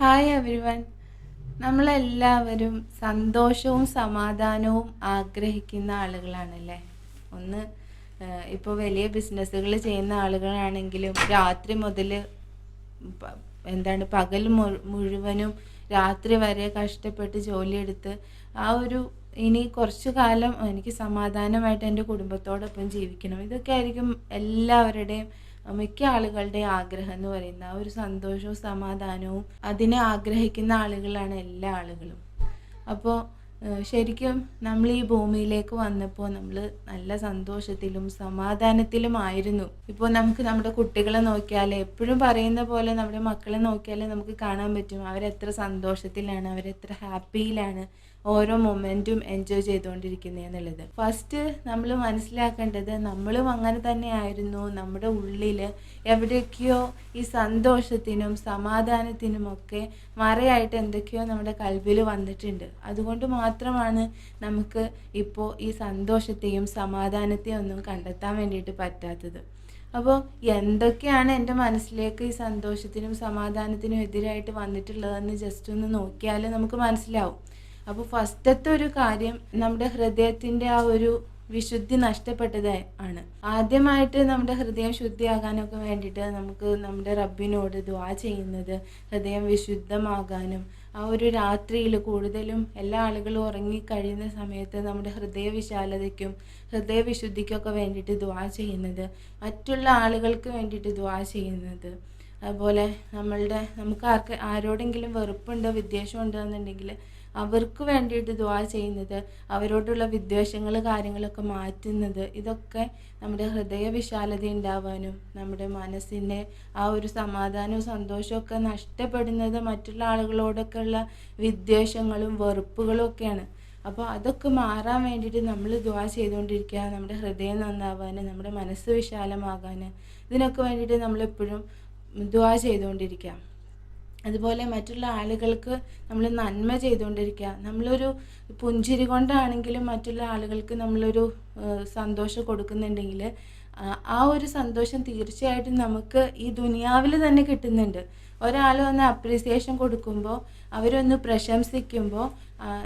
Hi everyone നമ്മളെല്ലാവരും സന്തോഷവും സമാധാനവും ആഗ്രഹിക്കുന്ന ആളുകളാണല്ലേ? ഒന്ന് ഇപ്പോൾ വലിയ ബിസിനസ്സുകൾ ചെയ്യുന്ന ആളുകളാണെങ്കിലും രാത്രി മുതൽ എന്താണ് പകൽ മുഴുവനും രാത്രി വരെ കഷ്ടപ്പെട്ട് ജോലിയെടുത്ത് ആ ഒരു ഇനി കുറച്ചു കാലം എനിക്ക് സമാധാനമായിട്ട് എന്റെ കുടുംബത്തോടൊപ്പം ജീവിക്കണം. ഇതൊക്കെ ആയിരിക്കും എല്ലാവരുടെയും മിക്ക ആളുകളുടെ ആഗ്രഹം എന്ന് പറയുന്ന ഒരു സന്തോഷവും സമാധാനവും അതിനെ ആഗ്രഹിക്കുന്ന ആളുകളാണ് എല്ലാ ആളുകളും. അപ്പോൾ ശരിക്കും നമ്മൾ ഈ ഭൂമിയിലേക്ക് വന്നപ്പോൾ നമ്മൾ നല്ല സന്തോഷത്തിലും സമാധാനത്തിലും ആയിരുന്നു. ഇപ്പോൾ നമുക്ക് നമ്മുടെ കുട്ടികളെ നോക്കിയാൽ എപ്പോഴും പറയുന്ന പോലെ നമ്മുടെ മക്കളെ നോക്കിയാൽ നമുക്ക് കാണാൻ പറ്റും. അവരെത്ര സന്തോഷത്തിലാണ് അവരെത്ര ഹാപ്പിയിലാണ് ഓരോ മൊമെന്റും എൻജോയ് ചെയ്തുകൊണ്ടിരിക്കുന്നത് എന്നുള്ളത്. ഫസ്റ്റ് നമ്മൾ മനസ്സിലാക്കേണ്ടത് നമ്മളും അങ്ങനെ തന്നെയായിരുന്നു നമ്മുടെ ഉള്ളിൽ എവിടെയൊക്കെയോ ഈ സന്തോഷത്തിനും സമാധാനത്തിനുമൊക്കെ മറയായിട്ട് എന്തൊക്കെയോ നമ്മുടെ കൽവിൽ വന്നിട്ടുണ്ട്. അതുകൊണ്ട് മാത്രമാണ് നമുക്ക് ഇപ്പോൾ ഈ സന്തോഷത്തെയും സമാധാനത്തെയും ഒന്നും കണ്ടെത്താൻ വേണ്ടിയിട്ട് പറ്റാത്തത്. അപ്പോൾ എന്തൊക്കെയാണ് എന്റെ മനസ്സിലേക്ക് ഈ സന്തോഷത്തിനും സമാധാനത്തിനും എതിരായിട്ട് വന്നിട്ടുള്ളതെന്ന് ജസ്റ്റ് ഒന്ന് നോക്കിയാൽ നമുക്ക് മനസ്സിലാവും. അപ്പോൾ ഫസ്റ്റത്തെ ഒരു കാര്യം നമ്മുടെ ഹൃദയത്തിന്റെ ആ ഒരു വിശുദ്ധി നഷ്ടപ്പെട്ടത് ആണ്. ആദ്യമായിട്ട് നമ്മുടെ ഹൃദയം ശുദ്ധിയാകാനൊക്കെ വേണ്ടിയിട്ട് നമുക്ക് നമ്മുടെ റബ്ബിനോട് ദ്വാ ചെയ്യുന്നത് ഹൃദയം വിശുദ്ധമാകാനും ആ ഒരു രാത്രിയിൽ കൂടുതലും എല്ലാ ആളുകളും ഉറങ്ങിക്കഴിയുന്ന സമയത്ത് നമ്മുടെ ഹൃദയ വിശാലതയ്ക്കും ഹൃദയ വിശുദ്ധിക്കൊക്കെ വേണ്ടിയിട്ട് ദ്വാ ചെയ്യുന്നത് മറ്റുള്ള ആളുകൾക്ക് വേണ്ടിയിട്ട് ദ്വാ ചെയ്യുന്നത്. അതുപോലെ നമ്മളുടെ നമുക്ക് ആർക്ക് ആരോടെങ്കിലും വെറുപ്പുണ്ടോ വിദ്വേഷം ഉണ്ടോ എന്നുണ്ടെങ്കിൽ അവർക്ക് വേണ്ടിയിട്ട് ദ്വാ ചെയ്യുന്നത് അവരോടുള്ള വിദ്വേഷങ്ങൾ കാര്യങ്ങളൊക്കെ മാറ്റുന്നത് ഇതൊക്കെ നമ്മുടെ ഹൃദയ വിശാലത ഉണ്ടാവാനും നമ്മുടെ മനസ്സിന്റെ ആ ഒരു സമാധാനവും സന്തോഷമൊക്കെ നഷ്ടപ്പെടുന്നത് മറ്റുള്ള ആളുകളോടൊക്കെ ഉള്ള വിദ്വേഷങ്ങളും വെറുപ്പുകളും ഒക്കെയാണ്. അപ്പോൾ അതൊക്കെ മാറാൻ വേണ്ടിയിട്ട് നമ്മൾ ദ്വാ ചെയ്തുകൊണ്ടിരിക്കുക നമ്മുടെ ഹൃദയം നന്നാവാൻ നമ്മുടെ മനസ്സ് വിശാലമാകാൻ ഇതിനൊക്കെ വേണ്ടിയിട്ട് നമ്മളെപ്പോഴും ദ്വാ ചെയ്തുകൊണ്ടിരിക്കുക. അതുപോലെ മറ്റുള്ള ആളുകൾക്ക് നമ്മൾ നന്മ ചെയ്തുകൊണ്ടിരിക്കുക. നമ്മളൊരു പുഞ്ചിരി കൊണ്ടാണെങ്കിലും മറ്റുള്ള ആളുകൾക്ക് നമ്മളൊരു സന്തോഷം കൊടുക്കുന്നുണ്ടെങ്കിൽ ആ ഒരു സന്തോഷം തീർച്ചയായിട്ടും നമുക്ക് ഈ ദുനിയാവിൽ തന്നെ കിട്ടുന്നുണ്ട്. ഒരാൾ ഒന്ന് അപ്രീസിയേഷൻ കൊടുക്കുമ്പോൾ അവരൊന്ന് പ്രശംസിക്കുമ്പോൾ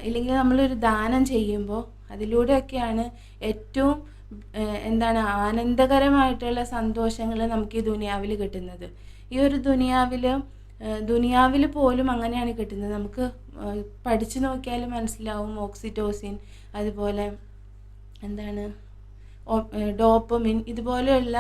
ഇല്ലെങ്കിൽ നമ്മളൊരു ദാനം ചെയ്യുമ്പോൾ അതിലൂടെയൊക്കെയാണ് ഏറ്റവും എന്താണ് ആനന്ദകരമായിട്ടുള്ള സന്തോഷങ്ങൾ നമുക്ക് ഈ ദുനിയാവിൽ കിട്ടുന്നത്. ഈ ഒരു ദുനിയാവിൽ ദുനിയാവിൽ പോലും അങ്ങനെയാണ് കിട്ടുന്നത്. നമുക്ക് പഠിച്ചു നോക്കിയാൽ മനസ്സിലാവും ഓക്സിറ്റോസിൻ അതുപോലെ എന്താണ് ഡോപ്പമിൻ ഇതുപോലെയുള്ള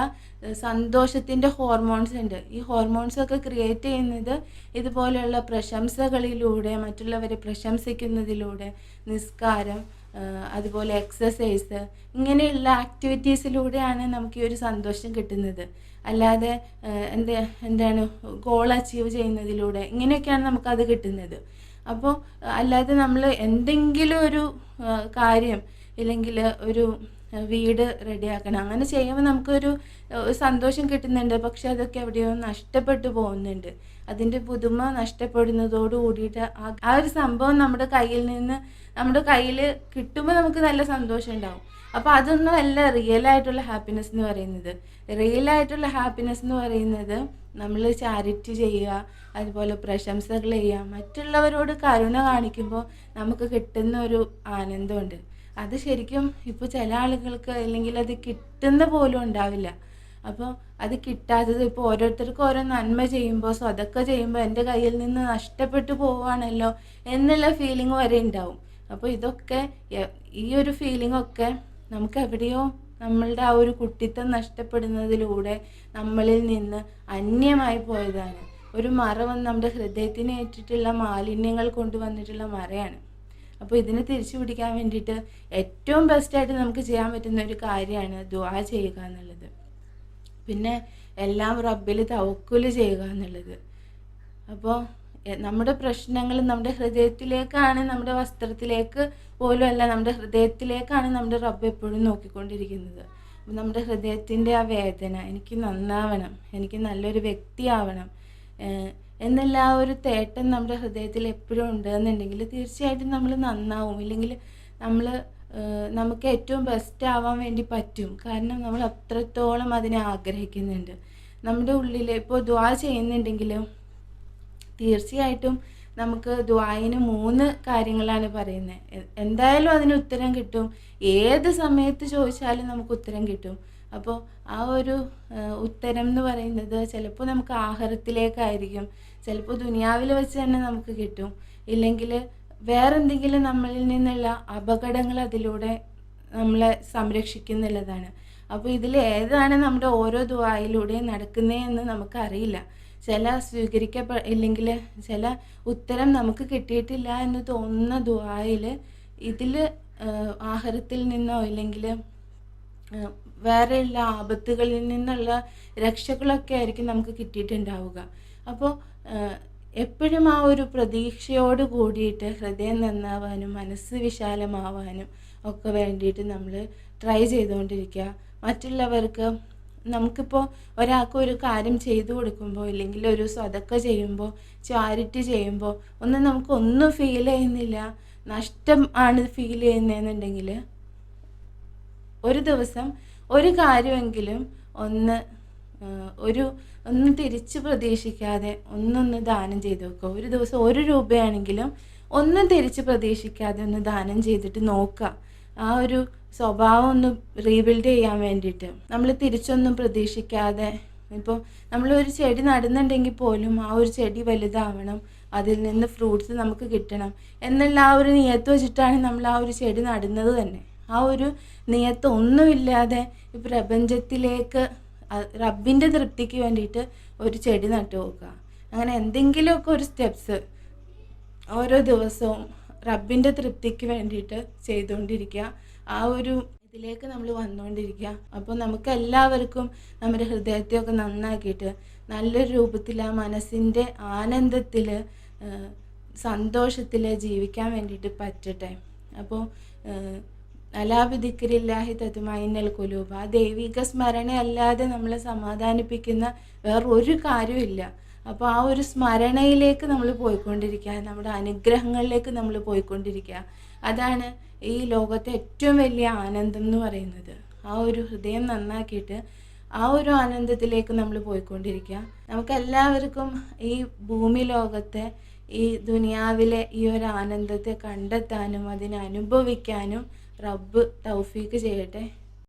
സന്തോഷത്തിന്റെ ഹോർമോൺസ് ഉണ്ട്. ഈ ഹോർമോൺസ് ഒക്കെ ക്രിയേറ്റ് ചെയ്യുന്നത് ഇതുപോലെയുള്ള പ്രശംസകളിലൂടെ മറ്റുള്ളവരെ പ്രശംസിക്കുന്നതിലൂടെ നിസ്കാരം അതുപോലെ എക്സസൈസ് ഇങ്ങനെയുള്ള ആക്ടിവിറ്റീസിലൂടെയാണ് നമുക്ക് ഈ ഒരു സന്തോഷം കിട്ടുന്നത്. അല്ലാതെ എന്ത് എന്താണ് ഗോൾ അച്ചീവ് ചെയ്യുന്നതിലൂടെ ഇങ്ങനെയൊക്കെയാണ് നമുക്കത് കിട്ടുന്നത്. അപ്പോൾ അല്ലാതെ നമ്മൾ എന്തെങ്കിലും ഒരു കാര്യം ഇല്ലെങ്കിൽ ഒരു വീട് റെഡിയാക്കണം. അങ്ങനെ ചെയ്യുമ്പോൾ നമുക്കൊരു സന്തോഷം കിട്ടുന്നുണ്ട്. പക്ഷെ അതൊക്കെ എവിടെയോ നഷ്ടപ്പെട്ടു പോകുന്നുണ്ട്. അതിന്റെ പുതുമ നഷ്ടപ്പെടുന്നതോട് കൂടിയിട്ട് ആ ഒരു സംഭവം നമ്മുടെ കയ്യിൽ നിന്ന് നമ്മുടെ കയ്യിൽ കിട്ടുമ്പോൾ നമുക്ക് നല്ല സന്തോഷം ഉണ്ടാവും. അപ്പോൾ അതൊന്നും അല്ല റിയൽ ആയിട്ടുള്ള ഹാപ്പിനെസ് എന്ന് പറയുന്നത്. റിയൽ ആയിട്ടുള്ള ഹാപ്പിനെസ് എന്ന് പറയുന്നത് നമ്മൾ ചാരിറ്റി ചെയ്യുക അതുപോലെ പ്രശംസകൾ ചെയ്യുക മറ്റുള്ളവരോട് കരുണ കാണിക്കുമ്പോൾ നമുക്ക് കിട്ടുന്ന ഒരു ആനന്ദമുണ്ട്. അത് ശരിക്കും ഇപ്പോൾ ചില ആളുകൾക്ക് അല്ലെങ്കിൽ അത് കിട്ടുന്ന പോലും ഉണ്ടാവില്ല. അപ്പോൾ അത് കിട്ടാത്തത് ഇപ്പോൾ ഓരോരുത്തർക്കും ഓരോ നന്മ ചെയ്യുമ്പോൾ സ്വതൊക്കെ ചെയ്യുമ്പോൾ എന്റെ കയ്യിൽ നിന്ന് നഷ്ടപ്പെട്ടു പോവുകയാണല്ലോ എന്നുള്ള ഫീലിംഗ് വരെ ഉണ്ടാവും. അപ്പോൾ ഇതൊക്കെ ഈ ഒരു ഫീലിംഗ് ഒക്കെ നമുക്ക് എവിടെയോ നമ്മളുടെ ആ ഒരു കുട്ടിത്തം നഷ്ടപ്പെടുന്നതിലൂടെ നമ്മളിൽ നിന്ന് അന്യമായി പോയതാണ്. ഒരു മറ നമ്മുടെ ഹൃദയത്തിന് ഏറ്റിട്ടുള്ള മാലിന്യങ്ങൾ കൊണ്ടുവന്നിട്ടുള്ള മറയാണ്. അപ്പോൾ ഇതിനെ തിരിച്ചു പിടിക്കാൻ വേണ്ടിയിട്ട് ഏറ്റവും ബെസ്റ്റായിട്ട് നമുക്ക് ചെയ്യാൻ പറ്റുന്ന ഒരു കാര്യമാണ് ദുആ ചെയ്യുക എന്നുള്ളത്. പിന്നെ എല്ലാം റബ്ബിൽ തവക്കുൽ ചെയ്യുക എന്നുള്ളത്. അപ്പോൾ നമ്മുടെ പ്രശ്നങ്ങൾ നമ്മുടെ ഹൃദയത്തിലേക്കാണ് നമ്മുടെ വസ്ത്രത്തിലേക്ക് പോലും അല്ല നമ്മുടെ ഹൃദയത്തിലേക്കാണ് നമ്മുടെ റബ്ബ് എപ്പോഴും നോക്കിക്കൊണ്ടിരിക്കുന്നത്. നമ്മുടെ ഹൃദയത്തിന്റെ ആ വേദന എനിക്ക് നന്നാവണം എനിക്ക് നല്ലൊരു വ്യക്തിയാവണം. എന്നുള്ള ആ ഒരു തേട്ടം നമ്മുടെ ഹൃദയത്തിൽ എപ്പോഴും ഉണ്ട് എന്നുണ്ടെങ്കിൽ തീർച്ചയായിട്ടും നമ്മൾ നന്നാവും. ഇല്ലെങ്കിൽ നമ്മൾ നമുക്ക് ഏറ്റവും ബെസ്റ്റ് ആവാൻ വേണ്ടി പറ്റും. കാരണം നമ്മൾ അത്രത്തോളം അതിനെ ആഗ്രഹിക്കുന്നുണ്ട്. നമ്മുടെ ഉള്ളിൽ ഇപ്പോൾ ദ്വാ ചെയ്യുന്നുണ്ടെങ്കിലും തീർച്ചയായിട്ടും നമുക്ക് ദ്വായിന് മൂന്ന് കാര്യങ്ങളാണ് പറയുന്നത്. എന്തായാലും അതിന് ഉത്തരം കിട്ടും. ഏത് സമയത്ത് ചോദിച്ചാലും നമുക്ക് ഉത്തരം കിട്ടും. അപ്പോൾ ആ ഒരു ഉത്തരം എന്ന് പറയുന്നത് ചിലപ്പോൾ നമുക്ക് ആഹാരത്തിലേക്കായിരിക്കും. ചിലപ്പോൾ ദുനിയാവിൽ വെച്ച് തന്നെ നമുക്ക് കിട്ടും. ഇല്ലെങ്കിൽ വേറെന്തെങ്കിലും നമ്മളിൽ നിന്നുള്ള അപകടങ്ങൾ അതിലൂടെ നമ്മളെ സംരക്ഷിക്കുന്നുള്ളതാണ്. അപ്പോൾ ഇതിൽ ഏതാണ് നമ്മുടെ ഓരോ ദുബായിലൂടെ നടക്കുന്നതെന്ന് നമുക്കറിയില്ല. ചില സ്വീകരിക്കപ്പെ ഇല്ലെങ്കിൽ ചില ഉത്തരം നമുക്ക് കിട്ടിയിട്ടില്ല എന്ന് തോന്നുന്ന ദുബായിൽ ഇതിൽ ആഹാരത്തിൽ നിന്നോ ഇല്ലെങ്കിൽ വേറെയുള്ള ആപത്തുകളിൽ നിന്നുള്ള രക്ഷകളൊക്കെ ആയിരിക്കും നമുക്ക് കിട്ടിയിട്ടുണ്ടാവുക. അപ്പോൾ എപ്പോഴും ആ ഒരു പ്രതീക്ഷയോട് കൂടിയിട്ട് ഹൃദയം നന്നാവാനും മനസ്സ് വിശാലമാവാനും ഒക്കെ വേണ്ടിയിട്ട് നമ്മൾ ട്രൈ ചെയ്തുകൊണ്ടിരിക്കുക. മറ്റുള്ളവർക്ക് നമുക്കിപ്പോൾ ഒരാൾക്ക് ഒരു കാര്യം ചെയ്തു കൊടുക്കുമ്പോൾ ഇല്ലെങ്കിൽ ഒരു സ്വതക്ക ചെയ്യുമ്പോൾ ചാരിറ്റി ചെയ്യുമ്പോൾ ഒന്നും നമുക്ക് ഒന്നും ഫീൽ ചെയ്യുന്നില്ല. നഷ്ടം ആണ് ഫീൽ ചെയ്യുന്നതെന്നുണ്ടെങ്കിൽ ഒരു ദിവസം ഒരു കാര്യമെങ്കിലും ഒന്ന് ഒരു ഒന്നും തിരിച്ച് പ്രതീക്ഷിക്കാതെ ഒന്നൊന്ന് ദാനം ചെയ്ത് നോക്കുക ഒരു ദിവസം ഒരു രൂപയാണെങ്കിലും ഒന്നും തിരിച്ച് പ്രതീക്ഷിക്കാതെ ഒന്ന് ദാനം ചെയ്തിട്ട് നോക്കുക. ആ ഒരു സ്വഭാവം ഒന്ന് റീബിൽഡ് ചെയ്യാൻ വേണ്ടിയിട്ട്. നമ്മൾ തിരിച്ചൊന്നും പ്രതീക്ഷിക്കാതെ ഇപ്പോൾ നമ്മളൊരു ചെടി നടുന്നുണ്ടെങ്കിൽ പോലും ആ ഒരു ചെടി വലുതാവണം. അതിൽ നിന്ന് ഫ്രൂട്ട്സ് നമുക്ക് കിട്ടണം. എന്നുള്ള ആ ഒരു നിയത്ത് വെച്ചിട്ടാണ് നമ്മൾ ആ ഒരു ചെടി നടുന്നത് തന്നെ. ആ ഒരു നിയത്ത് ഒന്നുമില്ലാതെ ഈ പ്രപഞ്ചത്തിലേക്ക് റബ്ബിന്റെ തൃപ്തിക്ക് വേണ്ടിയിട്ട് ഒരു ചെടി നട്ടു നോക്കുക അങ്ങനെ എന്തെങ്കിലുമൊക്കെ ഒരു സ്റ്റെപ്സ് ഓരോ ദിവസവും റബ്ബിന്റെ തൃപ്തിക്ക് വേണ്ടിയിട്ട് ചെയ്തുകൊണ്ടിരിക്കുക. ആ ഒരു ഇതിലേക്ക് നമ്മൾ വന്നുകൊണ്ടിരിക്കുക. അപ്പോൾ നമുക്ക് എല്ലാവർക്കും നമ്മുടെ ഹൃദയത്തെയൊക്കെ നന്നാക്കിയിട്ട് നല്ലൊരു രൂപത്തിൽ ആ മനസ്സിന്റെ ആനന്ദത്തിൽ സന്തോഷത്തിൽ ജീവിക്കാൻ വേണ്ടിയിട്ട് പറ്റട്ടെ. അപ്പോൾ അലാബിദിക്കരില്ലാഹി തത്തുമൈനൽ കുലൂബ് ആ ദൈവിക സ്മരണ അല്ലാതെ നമ്മളെ സമാധാനിപ്പിക്കുന്ന വേറൊരു കാര്യമില്ല അപ്പോൾ ആ ഒരു സ്മരണയിലേക്ക് നമ്മൾ പോയിക്കൊണ്ടിരിക്കുക നമ്മുടെ അനുഗ്രഹങ്ങളിലേക്ക് നമ്മൾ പോയിക്കൊണ്ടിരിക്കുക. അതാണ് ഈ ലോകത്തെ ഏറ്റവും വലിയ ആനന്ദം എന്ന് പറയുന്നത്. ആ ഒരു ഹൃദയം നന്നാക്കിയിട്ട് ആ ഒരു ആനന്ദത്തിലേക്ക് നമ്മൾ പോയിക്കൊണ്ടിരിക്കുക. നമുക്കെല്ലാവർക്കും ഈ ഭൂമി ലോകത്തെ ഈ ദുനിയാവിലെ ഈ ഒരു ആനന്ദത്തെ കണ്ടെത്താനും അതിനെ അനുഭവിക്കാനും റബ്ബ് തൗഫീക്ക് ചെയ്യട്ടെ.